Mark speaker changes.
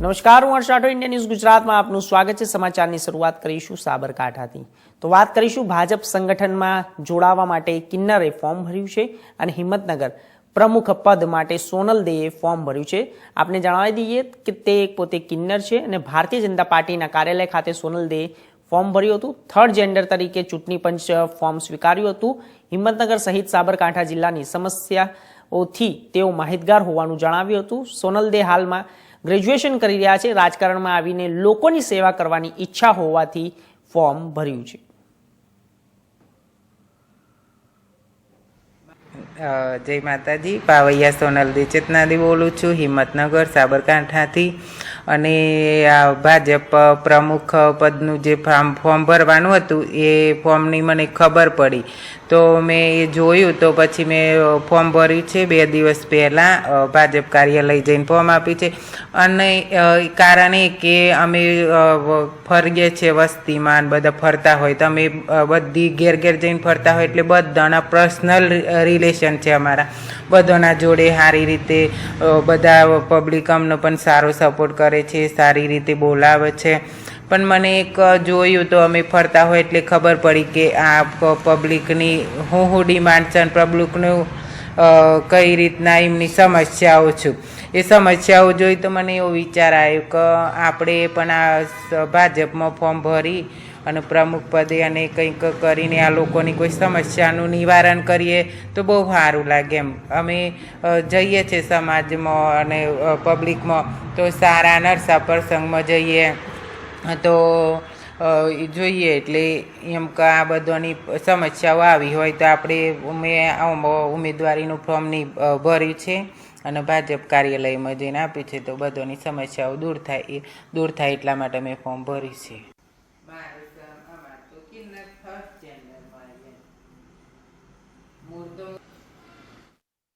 Speaker 1: નમસ્કાર, હું હર્ષ Indian India news ગુજરાતમાં આપનું સ્વાગત છે. સમાચારની શરૂઆત કરીશું સાબરકાંઠાથી. તો વાત કરીશું ભાજપ સંગઠનમાં જોડાવા માટે કિન્નરે ફોર્મ ભર્યું છે અને હિંમતનગર પ્રમુખ પદ માટે સોનલ દેએ ફોર્મ ભર્યું છે. આપને જણાવી દઈએ કે તે પોતે કિન્નર છે અને ભારતીય જનતા પાર્ટીના કાર્યાલય ખાતે સોનલ દેએ ફોર્મ ભર્યું હતું. થર્ડ જેન્ડર તરીકે ચૂંટણી પંચ ફોર્મ સ્વીકાર્યું હતું. હિંમતનગર સહિત સાબરકાંઠા જિલ્લાની સમસ્યાઓથી તેઓ માહિતગાર હોવાનું જણાવ્યું હતું. સોનલ દે હાલમાં ગ્રેજ્યુએશન કરી રહ્યા છે. રાજકારણમાં આવીને લોકોની સેવા કરવાની ઈચ્છા હોવાથી ફોર્મ ભર્યું છે.
Speaker 2: જય માતાજી. પાવૈયા સોનલદી ચેતનાદી બોલું છું. હિંમતનગર, સાબરકાંઠાથી. અને આ ભાજપ પ્રમુખ પદનું જે ફોર્મ ફોર્મ ભરવાનું હતું, એ ફોર્મની મને ખબર પડી. તો મેં એ જોયું, તો પછી મેં ફોર્મ ભર્યું છે બે દિવસ પહેલાં ભાજપ કાર્યાલય જઈને ફોર્મ આપ્યું છે. અને કારણ એ કે અમે ફરીએ છીએ વસ્તીમાં બધા ફરતા હોય. તો અમે બધી ઘેર ઘેર જઈને ફરતા હોય એટલે બધાના પર્સનલ રિલેશન છે અમારા. બધાના જોડે સારી રીતે બધા પબ્લિક અમને પણ સારો સપોર્ટ કરે છે, સારી રીતે બોલાવે છે. પણ મને એક જોયું તો અમે ફરતા હોય એટલે ખબર પડી કે આ પબ્લિકની હું હું ડિમાન્ડ છે અને પબ્લિકનું કઈ રીતના એમની સમસ્યાઓ છું. એ સમસ્યાઓ જોઈ તો મને એવો વિચાર આવ્યો કે આપણે પણ આ ભાજપમાં ફોર્મ ભરી અને પ્રમુખ પદે અને કંઈક કરીને આ લોકોની કોઈ સમસ્યાનું નિવારણ કરીએ તો બહુ સારું લાગે એમ. અમે જઈએ છીએ સમાજમાં અને પબ્લિકમાં તો સારા નરસા પ્રસંગમાં જઈએ. તો જોઈએ એટલે એમ કે આ બધાની સમસ્યાઓ આવી હોય તો આપણે મેં ઉમેદવારીનું ફોર્મ નહીં ભર્યું છે અને ભાજપ કાર્યાલયમાં જઈને આપ્યું છે તો બધાની સમસ્યાઓ દૂર થાય દૂર થાય એટલા માટે મેં ફોર્મ ભર્યું છે. મૂળ